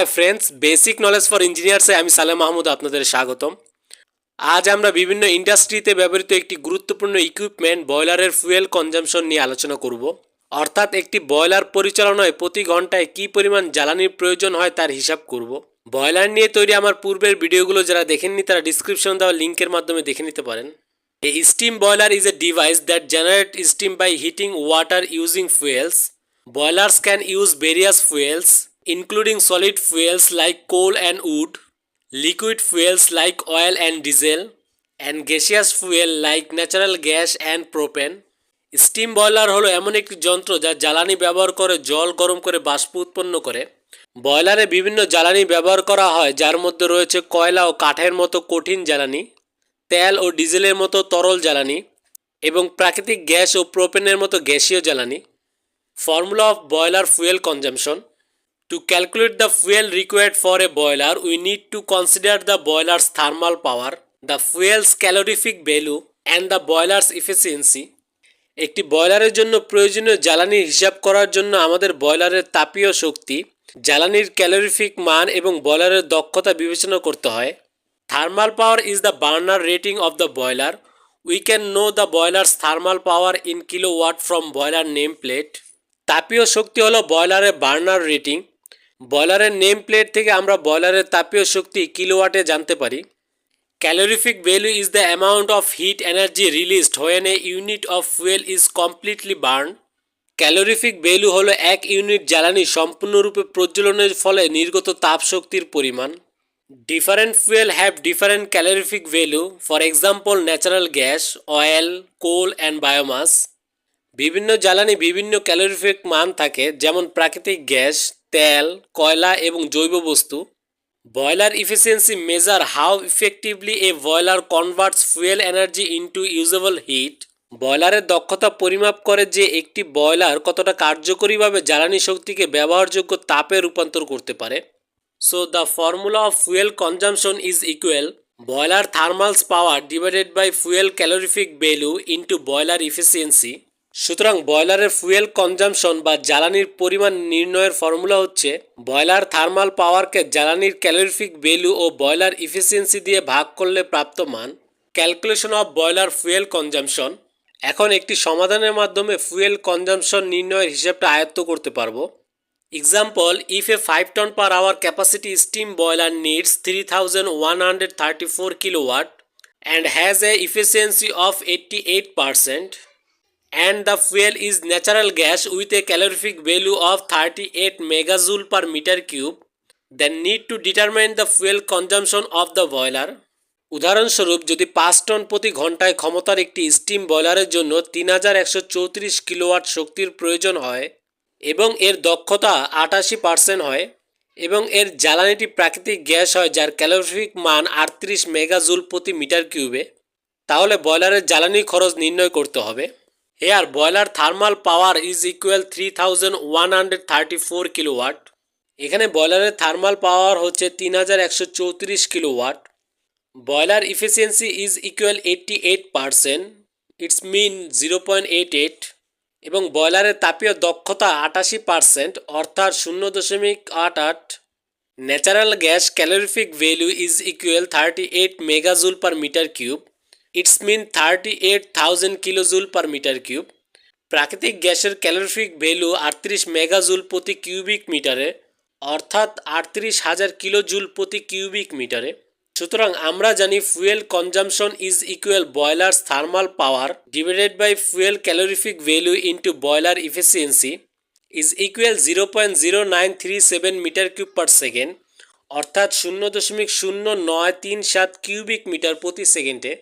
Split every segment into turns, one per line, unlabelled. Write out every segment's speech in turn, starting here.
Hi friends basic knowledge for ইঞ্জিনিয়ার্সে আমি সালেম মাহমুদ আপনাদের স্বাগতম। আজ আমরা বিভিন্ন ইন্ডাস্ট্রিতে ব্যবহৃত একটি গুরুত্বপূর্ণ ইকুইপমেন্ট বয়লারের ফুয়েল কনজাম্পশন নিয়ে আলোচনা করব। অর্থাৎ একটি বয়লার পরিচালনায় প্রতি ঘন্টায় কী পরিমাণ জ্বালানির প্রয়োজন হয় তার হিসাব করব। বয়লার নিয়ে তৈরি আমার পূর্বের ভিডিওগুলো যারা দেখেননি তারা ডিসক্রিপশন দেওয়া লিঙ্কের মাধ্যমে দেখে নিতে পারেন। A steam boiler is a device that generates steam by heating water using fuels. Boilers can use various fuels, including solid fuels like coal and wood, liquid fuels like oil and diesel, and gaseous fuel like natural gas and propane. Steam boiler হলো এমন একটি যন্ত্র যা জ্বালানি ব্যবহার করে জল গরম করে বাষ্প উৎপন্ন করে। বয়লারে বিভিন্ন জ্বালানি ব্যবহার করা হয় যার মধ্যে রয়েছে কয়লা ও কাঠের মতো কঠিন জ্বালানি তেল ও ডিজেলের মতো তরল জ্বালানি এবং প্রাকৃতিক গ্যাস ও প্রোপেনের মতো গ্যাসীয় জ্বালানি। Formula of boiler fuel consumption. To calculate the fuel required for a boiler we need to consider the boiler's thermal power the fuel's calorific value and the boiler's efficiency একটি বয়লারের জন্য প্রয়োজনীয় জ্বালানির হিসাব করার জন্য আমাদের বয়লারের তাপীয় শক্তি, জ্বালানির ক্যালোরিফিক মান এবং বয়লারের দক্ষতা বিবেচনা করতে হয়। Thermal power is the burner rating of the boiler we can know the boiler's thermal power in kilowatt from boiler name plate তাপীয় শক্তি হলো বয়লারের বার্নার রেটিং বয়লারের নেম প্লেট থেকে আমরা বয়লারের তাপীয় শক্তি কিলোওয়াটে জানতে পারি। Calorific value is the amount of heat energy released when a unit of fuel is completely burn calorific value হলো এক ইউনিট জ্বালানি সম্পূর্ণরূপে প্রজ্বলনের ফলে নির্গত তাপ শক্তির পরিমাণ। Different fuel have different calorific value, for example, natural gas, oil, coal, and biomass. বিভিন্ন জ্বালানি বিভিন্ন ক্যালোরিফিক মান থাকে, যেমন প্রাকৃতিক গ্যাস, তেল, কয়লা এবং জৈব বস্তু। Boiler efficiency measure how effectively a boiler converts fuel energy into usable heat বয়লারের দক্ষতা পরিমাপ করে যে একটি বয়লার কতটা কার্যকরীভাবে জ্বালানি শক্তিকে ব্যবহারযোগ্য তাপে রূপান্তর করতে পারে। So the formula of fuel consumption is equal boiler thermals power divided by fuel calorific value into boiler efficiency সুতরাং বয়লারের ফুয়েল কনজামশন বা জ্বালানির পরিমাণ নির্ণয়ের ফর্মুলা হচ্ছে বয়লার থার্মাল পাওয়ারকে জ্বালানির ক্যালোরিফিক ভ্যালু ও বয়লার ইফিসিয়েন্সি দিয়ে ভাগ করলে প্রাপ্ত মান। Calculation of boiler fuel consumption. এখন একটি সমাধানের মাধ্যমে ফুয়েল কনজামশন নির্ণয়ের হিসাবটা আয়ত্ত করতে পারব। Example, if a 5 ton per hour capacity steam boiler needs 3134 and has has a of eighty 88% and the fuel is natural gas with a calorific value of 38 megajoule per meter cube, then need to determine the fuel consumption of the boiler. উদাহরণস্বরূপ যদি পাঁচ ton প্রতি ঘন্টায় ক্ষমতার একটি steam বয়লারের জন্য তিন হাজার একশো চৌত্রিশ কিলোওয়াট শক্তির প্রয়োজন হয় এবং এর দক্ষতা আটাশি পার্সেন্ট হয় এবং এর জ্বালানিটি প্রাকৃতিক গ্যাস হয় যার ক্যালোরিফিক মান আটত্রিশ মেগাজুল প্রতি মিটার কিউবে তাহলে বয়লারের জ্বালানি খরচ নির্ণয় করতে হবে equal three thousand one hundred thirty four kilowatt এখানে বয়লারের থার্মাল পাওয়ার হচ্ছে তিন হাজার একশো চৌত্রিশ kilowatt boiler efficiency is equal eighty eight percent it's mean zero point eight eight এবং বয়লারের তাপীয় দক্ষতা আটাশি পার্সেন্ট অর্থাৎ শূন্য দশমিক আট আট. Natural gas calorific value is equal thirty eight megajoule per metre cube it's mean thirty eight thousand kilojoule per metre cube. প্রাকৃতিক গ্যাসের ক্যালোরিফিক ভ্যালু আটত্রিশ মেগাজুল প্রতি কিউবিক মিটারে, অর্থাৎ আটত্রিশ হাজার কিলোজুল প্রতি কিউবিক মিটারে। সুতরাং আমরা জানি fuel consumption is equal boiler's thermal power divided by fuel calorific value into boiler efficiency is equal zero point zero nine three seven metre cube per second, অর্থাৎ শূন্য দশমিক শূন্য নয় তিন সাত কিউবিক মিটার প্রতি সেকেন্ডে।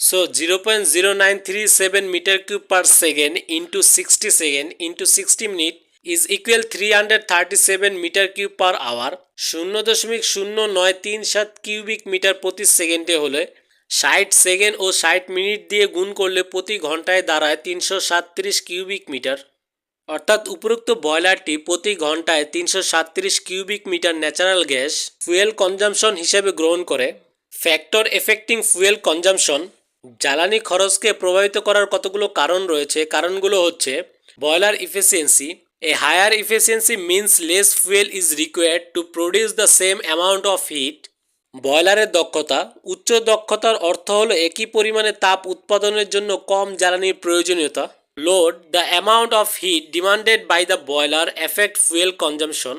So zero point zero nine three seven metre cube per second into sixty second into sixty minute is equal three hundred thirty seven metre cube per hour শূন্য দশমিক শূন্য নয় তিন সাত কিউবিক মিটার প্রতি সেকেন্ডে হলে ষাট সেকেন্ড ও ষাট মিনিট দিয়ে গুণ করলে প্রতি ঘন্টায় দাঁড়ায় তিনশো সাতত্রিশ কিউবিক মিটার অর্থাৎ উপরোক্ত বয়লারটি প্রতি ঘন্টায় তিনশো সাতত্রিশ cubic metre natural gas fuel consumption হিসেবে গ্রহণ করে। ফ্যাক্টর এফেক্টিং ফুয়েল কনজামশন জ্বালানি খরচকে প্রভাবিত করার কতগুলো কারণ রয়েছে? কারণগুলো হচ্ছে boiler efficiency a higher efficiency means less fuel is required to produce the same amount of heat বয়লারের দক্ষতা, উচ্চ দক্ষতার অর্থ হলো একই পরিমাণে তাপ উৎপাদনের জন্য কম জ্বালানির প্রয়োজনীয়তা। Load the amount of heat demanded by the boiler effect fuel consumption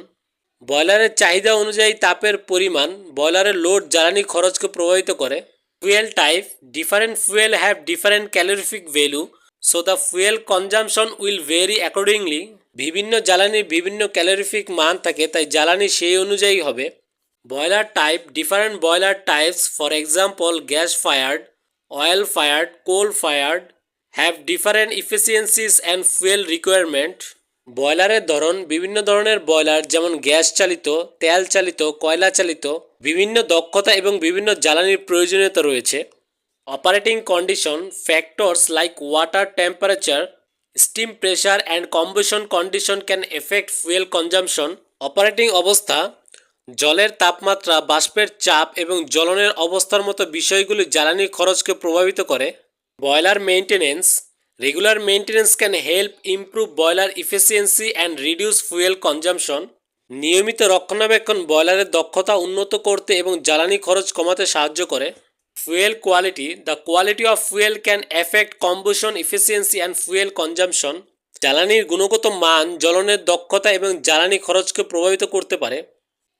বয়লারের চাহিদা অনুযায়ী তাপের পরিমাণ বয়লারের লোড জ্বালানি খরচকে প্রভাবিত করে। Fuel type different fuel have different calorific value so the fuel consumption will vary accordingly বিভিন্ন জ্বালানির বিভিন্ন ক্যালোরিফিক মান থাকে তাই জ্বালানি সেই অনুযায়ী হবে boiler type different boiler types for example gas fired oil fired coal fired have different efficiencies and fuel requirement বয়লারের ধরন বিভিন্ন ধরনের বয়লার যেমন গ্যাস চালিত তেল চালিত কয়লা চালিত বিভিন্ন দক্ষতা এবং বিভিন্ন জ্বালানির প্রয়োজনীয়তা রয়েছে। Operating condition factors like water temperature steam pressure and combustion condition can effect fuel consumption operating অবস্থা, জলের তাপমাত্রা, বাষ্পের চাপ এবং জ্বলনের অবস্থার মতো বিষয়গুলি জ্বালানির খরচকে প্রভাবিত করে। Boiler maintenance regular maintenance can help improve boiler efficiency and reduce fuel consumption নিয়মিত রক্ষণাবেক্ষণ বয়লারের দক্ষতা উন্নত করতে এবং জ্বালানি খরচ কমাতে সাহায্য করে। Fuel quality, the quality of fuel can effect combustion efficiency and fuel consumption. জ্বালানির গুণগত মান, জ্বলনের দক্ষতা এবং জ্বালানি খরচকে প্রভাবিত করতে পারে।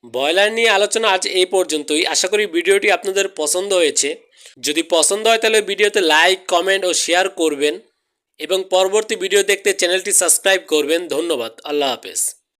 বয়লার নিয়ে আলোচনা আজ এই পর্যন্তই। আশা করি ভিডিওটি আপনাদের পছন্দ হয়েছে। যদি পছন্দ হয় তাহলে ভিডিওতে লাইক, কমেন্ট ও শেয়ার করবেন এবং পরবর্তী ভিডিও দেখতে চ্যানেলটি সাবস্ক্রাইব করবেন। ধন্যবাদ। আল্লাহ হাফেজ।